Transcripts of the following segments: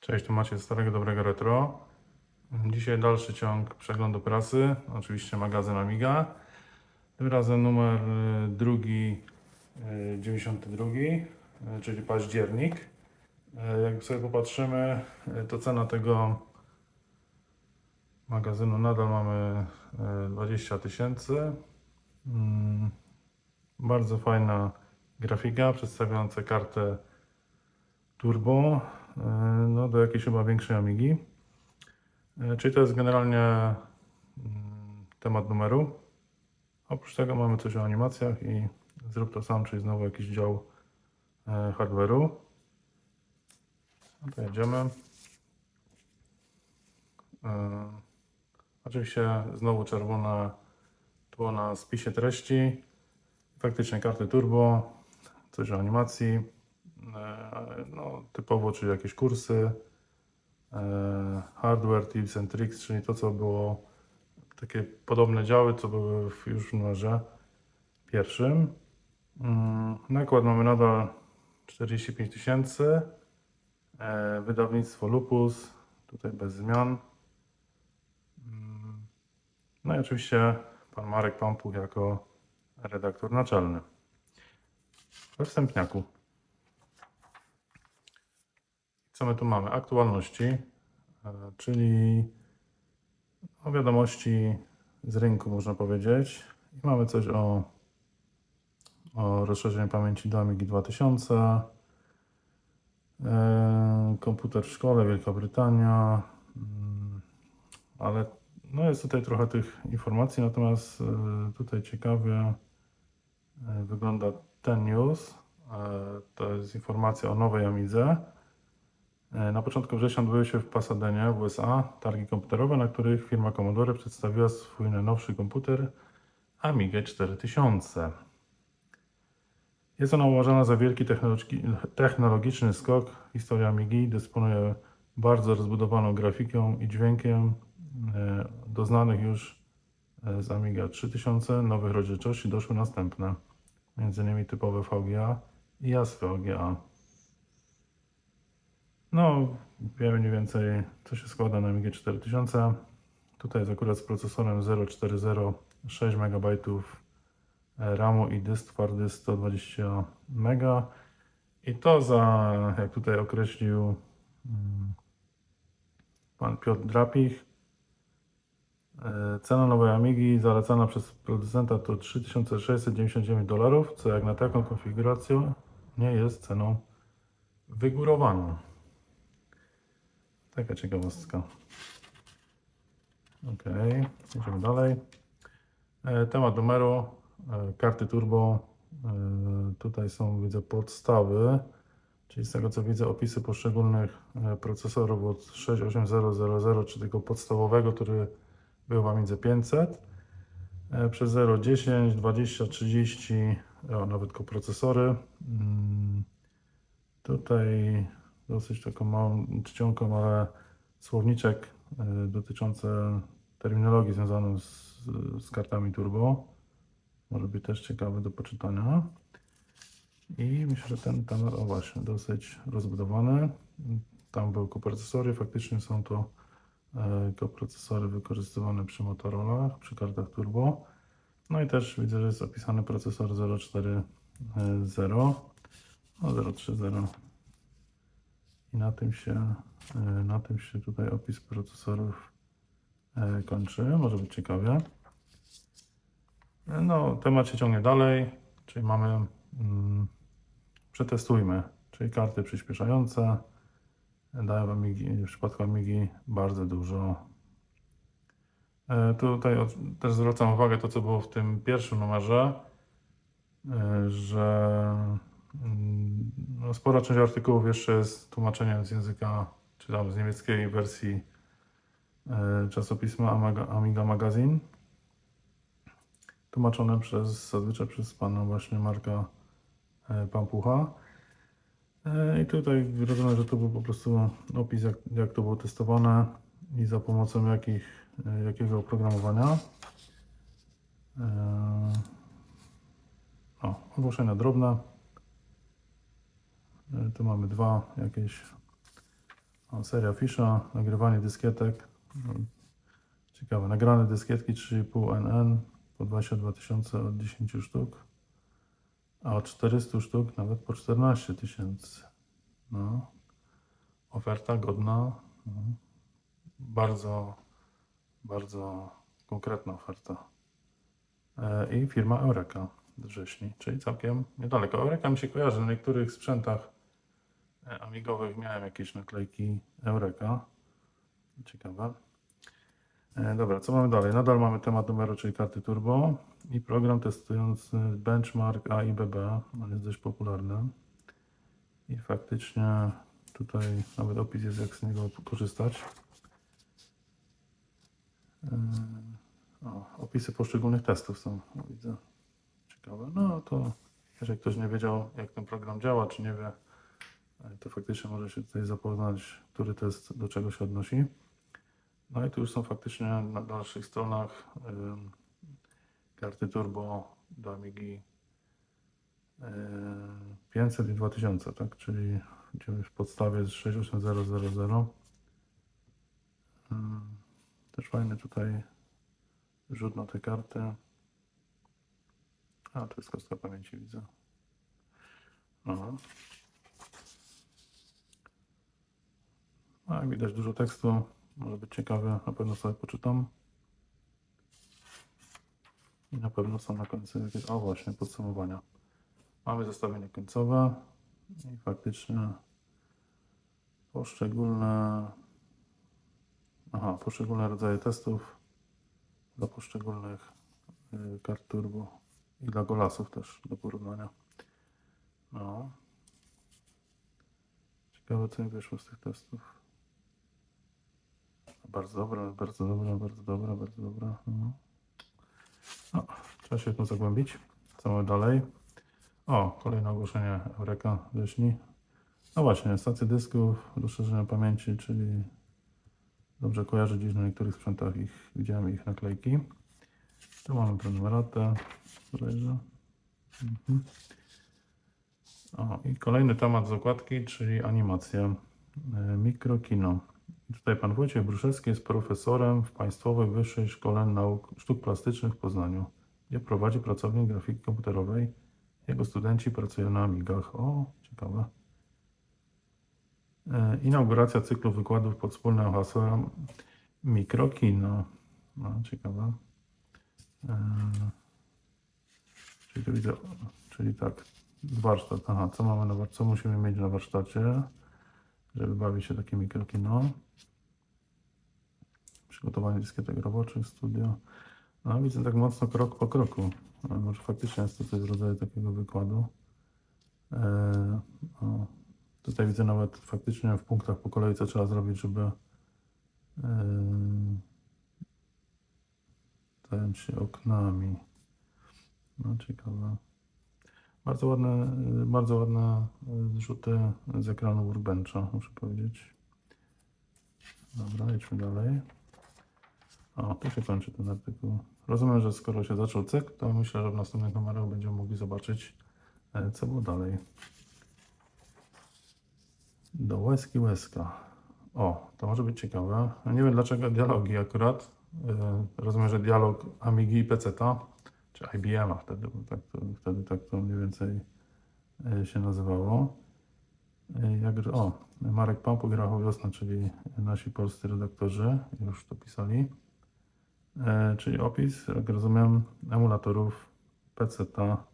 Cześć, tu macie starego dobrego retro. Dzisiaj dalszy ciąg przeglądu prasy, oczywiście magazyn Amiga. Tym razem numer y, drugi, y, 92, y, czyli październik. Y, Jak sobie popatrzymy, y, to cena tego magazynu nadal mamy y, 20 tysięcy. Mm, Bardzo fajna grafika przedstawiająca kartę turbo no, do jakiejś chyba większej Amigi. E, Czyli to jest generalnie mm, temat numeru. Oprócz tego mamy coś o animacjach i zrób to sam, czyli znowu jakiś dział e, hardware'u. No to jedziemy. E, Oczywiście znowu czerwone tło na spisie treści. Faktycznie karty turbo, coś o animacji. E, no, typowo, czyli jakieś kursy, e, hardware, tips and tricks, czyli to, co było takie podobne działy, co były już w numerze pierwszym. Mm, Nakład mamy nadal 45 tysięcy. E, Wydawnictwo Lupus, tutaj bez zmian. Mm, No i oczywiście pan Marek Pampuch jako redaktor naczelny. We wstępniaku. Co my tu mamy? Aktualności, e, czyli no, wiadomości z rynku, można powiedzieć. I mamy coś o, o rozszerzeniu pamięci do Amigi 2000, e, komputer w szkole, Wielka Brytania, mm, ale no jest tutaj trochę tych informacji, natomiast e, tutaj ciekawie wygląda ten news. To jest informacja o nowej Amidze. E, Na początku września odbyły się w Pasadenie w USA targi komputerowe, na których firma Commodore przedstawiła swój najnowszy komputer Amiga 4000. Jest ona uważana za wielki technologi- technologiczny skok w historii Amigi. Dysponuje bardzo rozbudowaną grafiką i dźwiękiem e, do znanych już e, z Amiga 3000 nowych rozdzielczości doszły następne, m.in. typowe VGA i JAS VGA. No, wiemy mniej więcej, co się składa na MG 4000. Tutaj jest akurat z procesorem 040 6 MB RAMu i dysk twardy 120 MB. I to za, jak tutaj określił mm, pan Piotr Drapich, e, cena nowej Amigi zalecana przez producenta to 3699 dolarów, co jak na taką konfigurację nie jest ceną wygórowaną. Taka ciekawostka. Ok, idziemy dalej. E, temat numeru, e, karty turbo. E, tutaj są, widzę, podstawy, czyli z tego co widzę, opisy poszczególnych procesorów od 68000, czy tego podstawowego, który był w Amidze 500, e, przez 0, 10, 20, 30, o, nawet koprocesory. Mm, Tutaj dosyć taką małą czcionką, ale słowniczek y, dotyczący terminologii związaną z, z kartami turbo. Może być też ciekawy do poczytania. I myślę, że ten temat, o właśnie, dosyć rozbudowany. Tam były koprocesory, faktycznie są to e, koprocesory wykorzystywane przy Motorolach, przy kartach turbo. No i też widzę, że jest opisany procesor 040, no 030. I na tym się, e, na tym się tutaj opis procesorów e, kończy. Może być ciekawie. No, temat się ciągnie dalej, czyli mamy mm, przetestujmy, czyli karty przyspieszające. Dają Amigi, w przypadku Amigi bardzo dużo. E, Tutaj też zwracam uwagę to, co było w tym pierwszym numerze, że no, spora część artykułów jeszcze jest tłumaczeniem z języka, czy tam z niemieckiej wersji e, czasopisma Amiga, Magazine. Tłumaczone przez, zazwyczaj przez pana właśnie Marka e, Pampucha. E, I tutaj rozumiem, że to był po prostu opis, jak, jak to było testowane i za pomocą jakich, jakiego oprogramowania. O, ogłoszenia drobne. Tu mamy dwa jakieś O, seria Fisza, nagrywanie dyskietek. Mm, Ciekawe, nagrane dyskietki 3,5 NN po 22 tysiące od 10 sztuk, a od 400 sztuk nawet po 14 tysięcy. No, oferta godna, no. bardzo, bardzo konkretna oferta. E, I firma Eureka z Wrześni, czyli całkiem niedaleko. Eureka mi się kojarzy, na niektórych sprzętach amigowych miałem jakieś naklejki Eureka. Ciekawe. E, Dobra, co mamy dalej? Nadal mamy temat numeru, czyli karty turbo i program testujący benchmark A i BB. On jest dość popularny. I faktycznie tutaj nawet opis jest, jak z niego korzystać. E, O, opisy poszczególnych testów są, widzę. Ciekawe. No to jeżeli ktoś nie wiedział, jak ten program działa, czy nie wie, to faktycznie może się tutaj zapoznać, który test do czego się odnosi. No i tu już są faktycznie na dalszych stronach karty turbo do Amigi yy, 500 i 2000, tak? Czyli idziemy w podstawie z 68000. Ym, Też fajny tutaj rzut na te karty. A, to jest kostka pamięci, widzę. No. Jak widać dużo tekstu. Może być ciekawe, na pewno sobie poczytam. I na pewno są na końcu jakieś, o właśnie, podsumowania. Mamy zestawienie końcowe i faktycznie poszczególne, aha, poszczególne rodzaje testów dla poszczególnych y, kart turbo i dla golasów też do porównania. No. Ciekawe co mi wyszło z tych testów. Bardzo dobra, bardzo dobra, bardzo dobra, bardzo dobra. No. No, trzeba się to zagłębić. Co mamy dalej? O, kolejne ogłoszenie Eureka Wrześni. No właśnie, stacje dysków, rozszerzenia pamięci, czyli dobrze kojarzę dziś na niektórych sprzętach ich, widziałem ich naklejki. Tu mamy prenumeratę. bodajże. Mhm. O, i kolejny temat z okładki, czyli animacja. E, Mikrokino. Tutaj pan Wojciech Bruszewski jest profesorem w Państwowej Wyższej Szkole Nauk Sztuk Plastycznych w Poznaniu, gdzie prowadzi pracownię grafiki komputerowej. Jego studenci pracują na Amigach. O, ciekawe. E, Inauguracja cyklu wykładów pod wspólnym hasłem Mikrokino. No, ciekawe. E, Czyli tu widzę, czyli tak, warsztat. Aha, co mamy na warsztacie? Co musimy mieć na warsztacie, żeby bawić się takie mikrokino? Przygotowanie dyskietek roboczych, studio. No widzę tak mocno krok po kroku. Ale może faktycznie jest to coś w rodzaju takiego wykładu. E, o, tutaj widzę nawet faktycznie w punktach po kolei, co trzeba zrobić, żeby e, zająć się oknami. No ciekawe. Bardzo ładne, y, bardzo ładne y, zrzuty z ekranu Workbencha, muszę powiedzieć. Dobra, jedźmy dalej. O, tu się kończy ten artykuł. Rozumiem, że skoro się zaczął cykl, to myślę, że w następnych numerach będziemy mogli zobaczyć, e, co było dalej. Do łezki łezka. O, to może być ciekawe. Nie wiem dlaczego dialogi akurat. Rozumiem, że dialog Amigi i PC-ta, czy IBM-a wtedy, bo tak to, wtedy tak to mniej więcej e, się nazywało. E, Jak, o, Marek Pampu, Grachów Wiosna, czyli nasi polscy redaktorzy już to pisali. E, czyli opis, jak rozumiem, emulatorów PC-ta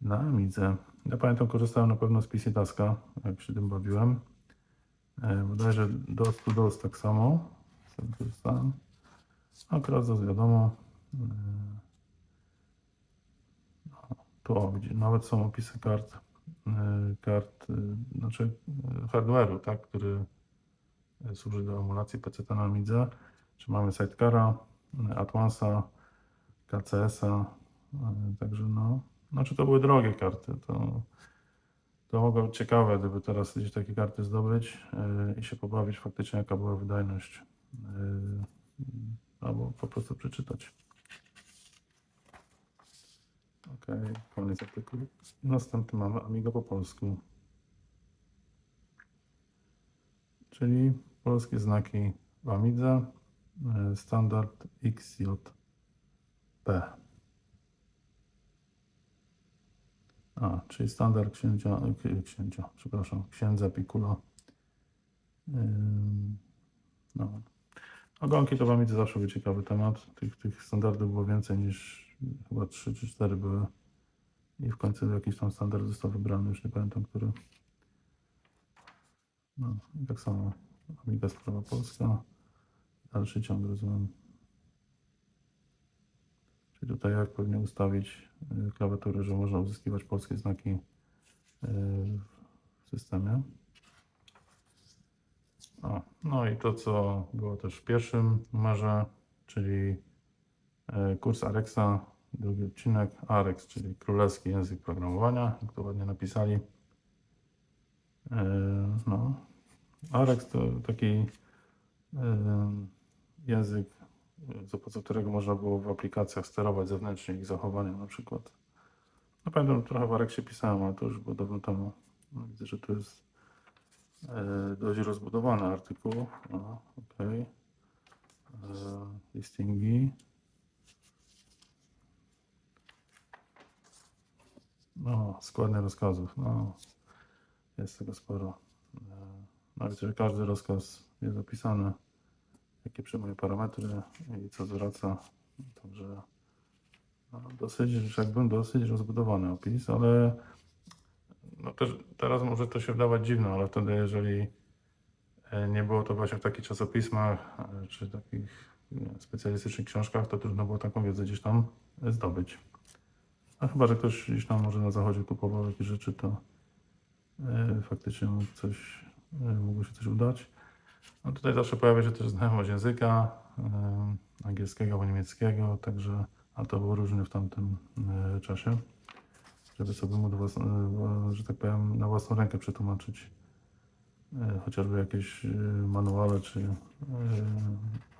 na Amidze. Ja pamiętam, korzystałem na pewno z PC Taska, jak się tym bawiłem. E, bodajże DOS to DOS tak samo. Z korzystałem. A Krazos wiadomo. E, tu widzi, nawet są opisy kart, e, kart, e, znaczy e, hardware'u, tak, który służy do emulacji PC na Amidze. Czy mamy Sidecara, Atlansa, KCS-a, także no, znaczy to były drogie karty, to, to mogło być ciekawe, gdyby teraz gdzieś takie karty zdobyć i się pobawić faktycznie jaka była wydajność, albo po prostu przeczytać. Ok, koniec artykułu. Następny mamy Amiga po polsku. czyli polskie znaki w Amidze, e, standard XJP. A, czyli standard księcia, księcia, przepraszam, księdza Pikula. No. Ogonki to w Amidze zawsze był ciekawy temat. Tych, tych standardów było więcej niż chyba 3 czy 4 były. I w końcu jakiś tam standard został wybrany, już nie pamiętam który. No i tak samo Amiga sprawa polska. Dalszy ciąg rozumiem. Czyli tutaj jak pewnie ustawić y, klawiaturę, że można uzyskiwać polskie znaki y, w systemie. O, no i to, co było też w pierwszym numerze, czyli kurs Arexa, drugi odcinek, Arex, czyli królewski język programowania, jak to ładnie napisali. E, No, Arex to taki e, język, e, za pomocą którego można było w aplikacjach sterować zewnętrznie ich zachowaniem na przykład. No pamiętam, trochę w Arexie pisałem, ale to już było dawno temu. No, widzę, że tu jest e, dość rozbudowany artykuł. O, ok. E, listingi. No, składnie rozkazów. No, jest tego sporo. E, widzę, że każdy rozkaz jest opisany, jakie przyjmuje parametry i co zwraca. Także no, dosyć, jakbym dosyć rozbudowany opis, ale no też teraz może to się wydawać dziwne, ale wtedy jeżeli e, nie było to właśnie w takich czasopismach e, czy takich specjalistycznych książkach, to trudno było taką wiedzę gdzieś tam zdobyć. A chyba, że ktoś gdzieś tam może na zachodzie kupował jakieś rzeczy, to e, faktycznie mógł coś, e, mogło się coś udać. No tutaj zawsze pojawia się też znajomość języka e, angielskiego albo niemieckiego, także, a to było różne w tamtym e, czasie, żeby sobie móc, e, że tak powiem, na własną rękę przetłumaczyć e, chociażby jakieś e, manuale czy e,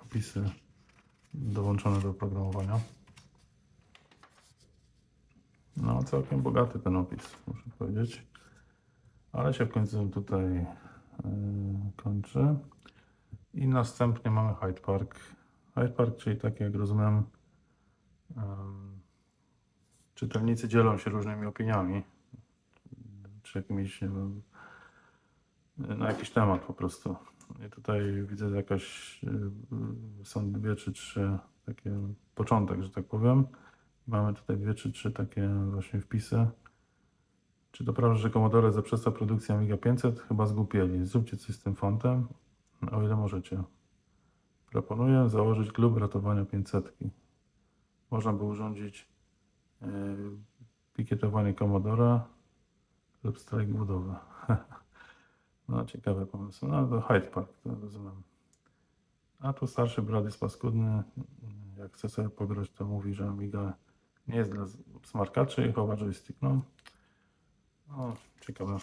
opisy dołączone do oprogramowania. No, całkiem bogaty ten opis, muszę powiedzieć. Ale się w końcu tutaj yy, kończy. I następnie mamy Hyde Park. Hyde Park, czyli tak jak rozumiem, em, czytelnicy dzielą się różnymi opiniami, czy jakimiś, nie wiem, na jakiś temat po prostu. I tutaj widzę jakaś, yy, są dwie czy trzy takie początek, że tak powiem. Mamy tutaj dwie czy trzy takie właśnie wpisy. Czy to prawda, że Commodore zaprzesta produkcję Amiga 500? Chyba zgłupieli. Zróbcie coś z tym fontem, o ile możecie. Proponuję założyć klub ratowania 500. Można by urządzić yy, pikietowanie Commodore lub strajk budowy. no, ciekawe pomysły. No, to Hyde Park, to rozumiem. A tu starszy brat jest paskudny. Jak chce sobie pograć, to mówi, że Amiga nie jest dla smarkaczy i chowa joystick. No, o, ciekawe.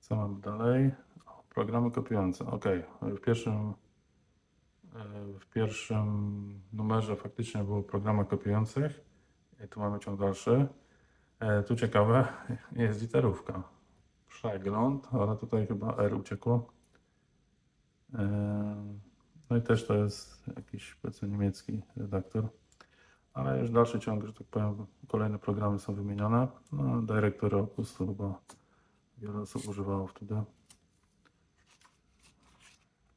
Co mamy dalej? O, programy kopiujące. Ok, w pierwszym e, w pierwszym numerze faktycznie było programy kopiujących. I tu mamy ciąg dalszy. E, Tu ciekawe, jest literówka. Przegląd, ale tutaj chyba R uciekło. E, No i też to jest jakiś powiedzmy niemiecki redaktor. Ale już dalszy ciąg, że tak powiem, kolejne programy są wymienione. No, Directory Opus chyba wiele osób używało wtedy.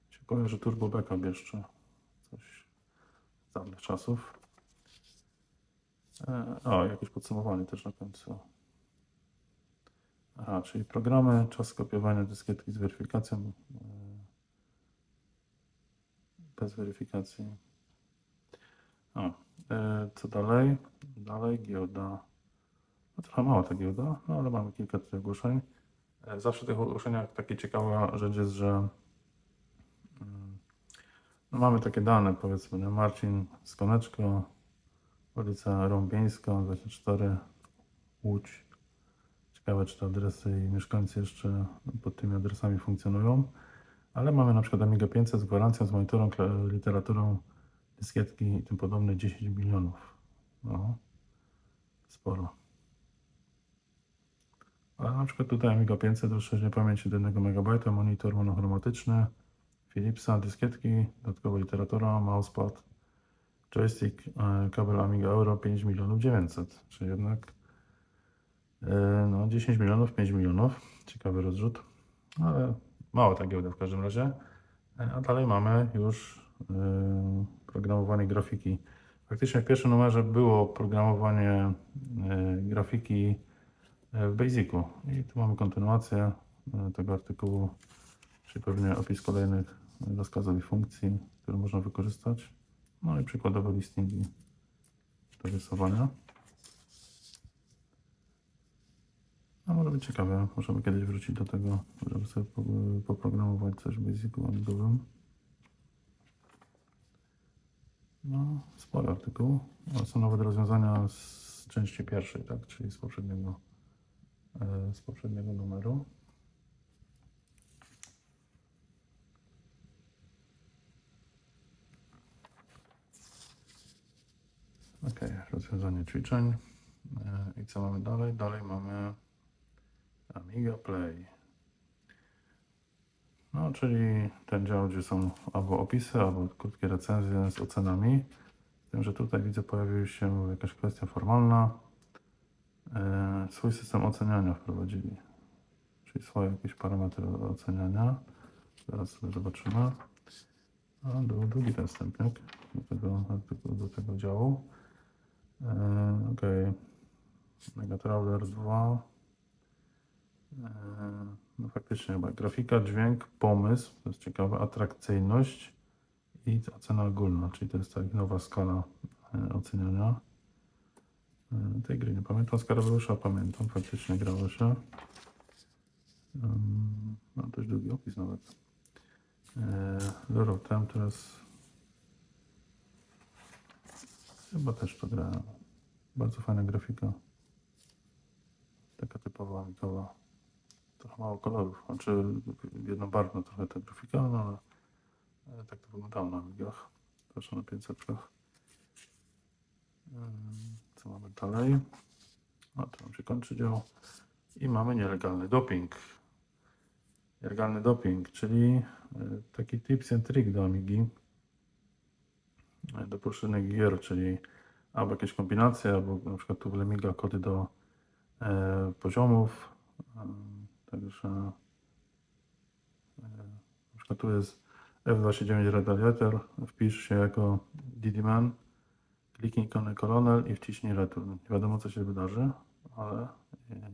Ciekawe, że Turbo Backup jeszcze coś z dawnych czasów. E, O, jakieś podsumowanie też na końcu. Aha, czyli programy, czas kopiowania dyskietki z weryfikacją. e, Bez weryfikacji. O, co dalej? Dalej giełda. No trochę mała ta giełda, no ale mamy kilka tutaj ogłoszeń. E, Zawsze w tych ogłoszeniach takie ciekawa rzecz jest, że mm, no mamy takie dane, powiedzmy, nie? Marcin Skoneczko, ulica Rąbieńska, 24, Łódź. Ciekawe, czy te adresy i mieszkańcy jeszcze pod tymi adresami funkcjonują. Ale mamy na przykład Amiga 500 z gwarancją, z monitorem, kla- literaturą, dyskietki i tym podobne 10 milionów. No, sporo. Ale na przykład tutaj Amiga 500 rozszerzenie pamięci do 1 MB, monitor monochromatyczny, Philipsa, dyskietki, dodatkowa literatura, mousepad, joystick, e, kabel Amiga Euro 5 milionów 900, czyli jednak e, no 10 milionów, 5 milionów, ciekawy rozrzut, ale mało ta giełda w każdym razie. E, A dalej mamy już programowanie grafiki. Faktycznie w pierwszym numerze było programowanie e, grafiki e, w Basicu. I tu mamy kontynuację e, tego artykułu, czyli pewnie opis kolejnych rozkazów i funkcji, które można wykorzystać. No i przykładowe listingi do rysowania. A może być ciekawe, możemy kiedyś wrócić do tego, żeby sobie po- poprogramować coś w Basicu amigowym. No, spory artykuł. Ale są nawet rozwiązania z części pierwszej, tak, czyli z poprzedniego, e, z poprzedniego numeru. Ok, rozwiązanie ćwiczeń. E, I co mamy dalej? Dalej mamy Amiga Play. No, czyli ten dział, gdzie są albo opisy, albo krótkie recenzje z ocenami. Z tym, że tutaj widzę pojawiła się jakaś kwestia formalna. E, swój system oceniania wprowadzili. Czyli swoje jakieś parametry oceniania. Zaraz sobie zobaczymy. A, był drugi ten wstępnik do tego, do tego działu. E, ok. Mega Traveler 2. E, No faktycznie chyba grafika, dźwięk, pomysł, to jest ciekawe, atrakcyjność i ocena ogólna, czyli to jest ta ich nowa skala e, oceniania. E, Tej gry nie pamiętam, Skarabusza pamiętam, faktycznie grało się. Mam dość długi opis nawet. E, Time teraz chyba też to grałem. Bardzo fajna grafika. Taka typowa amigowa. Trochę mało kolorów. Znaczy jednobarwna trochę ta grafika, no ale ale tak to wyglądało na amigach. Proszę na 500. Co mamy dalej? No to nam się kończy dział. I mamy nielegalny doping. Nielegalny doping, czyli e, taki tips and trick do Amigi. e, Do poszczególnych gier, czyli albo jakieś kombinacje, albo na przykład tu w Lemiga kody do e, poziomów. E, także e, na tu jest F279 Retaliator, wpisz się jako DD-Man, kliknij ikonę Colonel i wciśnij return. Nie wiadomo co się wydarzy, ale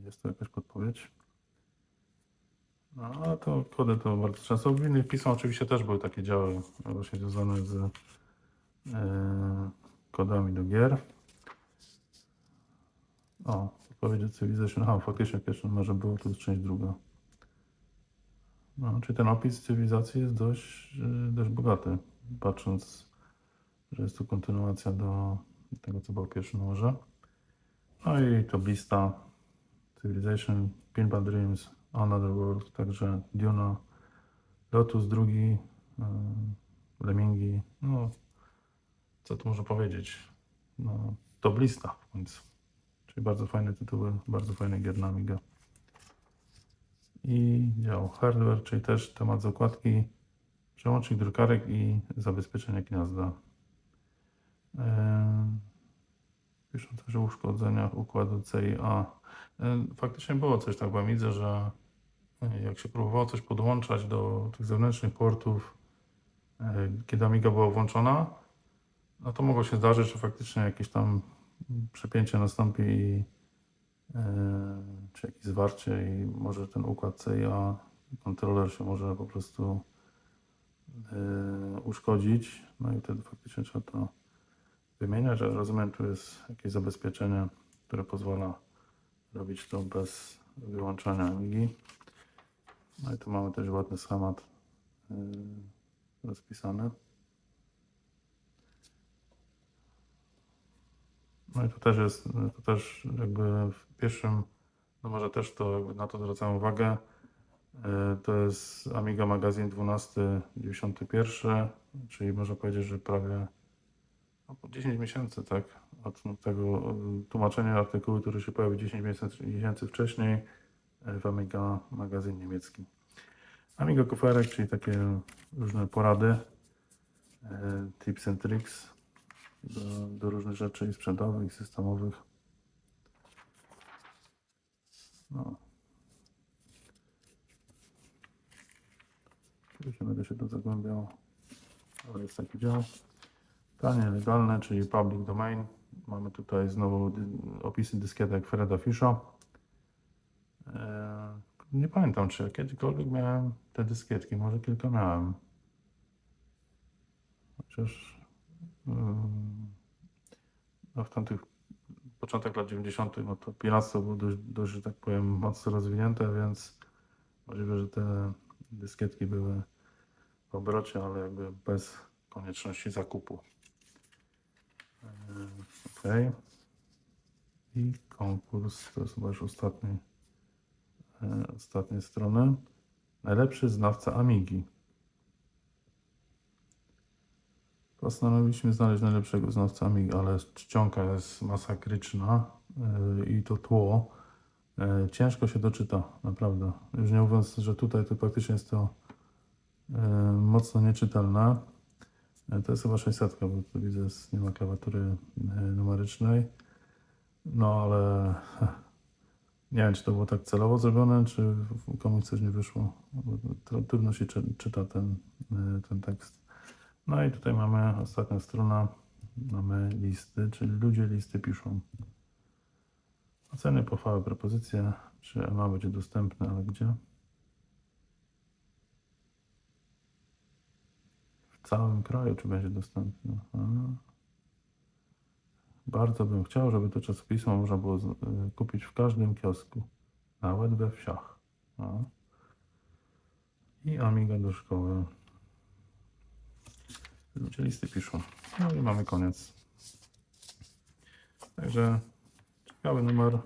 jest to jakaś podpowiedź. No, ale to kody to bardzo często. W innych pismach oczywiście też były takie działy właśnie związane z e, kodami do gier. O, odpowiedź Civilization. Aha, faktycznie pierwszym numerze było, to jest część druga. No, czyli ten opis cywilizacji jest dość, yy, dość bogaty, patrząc, że jest tu kontynuacja do tego, co było w pierwszym numerze. No i to lista Civilization, Pinball Dreams, Another World, także Duna, Lotus drugi, yy, Lemmingi, no co tu można powiedzieć, no top lista w końcu. Czyli bardzo fajne tytuły, bardzo fajne gier na Amiga i dział hardware, czyli też temat zakładki, przełącznik drukarek i zabezpieczenie gniazda. Ehm, Piszą też o uszkodzeniach układu CIA. Ehm, Faktycznie było coś tak w Amidze, że e, jak się próbowało coś podłączać do tych zewnętrznych portów, e, kiedy Amiga była włączona, no to mogło się zdarzyć, że faktycznie jakieś tam przepięcie nastąpi i e, czy jakieś zwarcie i może ten układ CIA, kontroler się może po prostu e, uszkodzić, no i wtedy faktycznie trzeba to wymieniać, ale rozumiem, tu jest jakieś zabezpieczenie, które pozwala robić to bez wyłączania Amigi. No i tu mamy też ładny schemat e, rozpisany. No i tu też jest, tu też jakby w pierwszym numerze też to na to zwracam uwagę. E, To jest Amiga Magazine 1291, czyli można powiedzieć, że prawie no, po 10 miesięcy, tak, od tego e, tłumaczenia artykułu, który się pojawił 10 miesięcy, miesięcy wcześniej, w Amiga magazyn niemiecki. Amiga kuferek, czyli takie różne porady, e, tips and tricks do, do różnych rzeczy i sprzętowych, i systemowych. No. Tu się będę się tu zagłębiał, ale jest taki dział. Tanie, legalne, czyli public domain. Mamy tutaj znowu opisy dyskietek Freda Fisza. Eee, Nie pamiętam, czy ja kiedykolwiek miałem te dyskietki, może kilka miałem. Chociaż no w tamtych początek lat 90. no to piractwo było dość, dość, że tak powiem, mocno rozwinięte, więc możliwe, że te dyskietki były w obrocie, ale jakby bez konieczności zakupu. Ok. I konkurs, to jest chyba już ostatni, e, ostatnie strony. Najlepszy znawca Amigi. Postanowiliśmy znaleźć najlepszego znawcę Amigi, ale czcionka jest masakryczna e, i to tło. e, Ciężko się doczyta, naprawdę. Już nie mówiąc, że tutaj to praktycznie jest to e, mocno nieczytelne. To jest chyba 600, bo tu widzę, jest, nie ma klawiatury e, numerycznej. No ale nie wiem, czy to było tak celowo zrobione, czy komuś coś nie wyszło. Trudno się czy, czyta ten, ten tekst. No i tutaj mamy ostatnia strona. Mamy listy, czyli ludzie listy piszą. Oceny, pochwały, propozycje. Czy EMA będzie dostępne, ale gdzie? W całym kraju, czy będzie dostępne? Bardzo bym chciał, żeby to czasopismo można było y, kupić w każdym kiosku, nawet we wsiach. I Amiga do szkoły. Ludzie listy piszą. No i mamy koniec. Także ciekawy numer.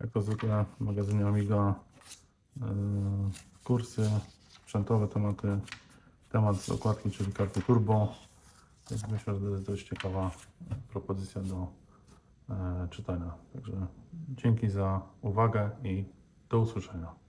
Jak zwykle w magazynie Amiga. Yy, kursy, sprzętowe tematy. Temat z okładki, czyli karty turbo. Więc myślę, że to jest dość ciekawa propozycja do e, czytania. Także dzięki za uwagę i do usłyszenia.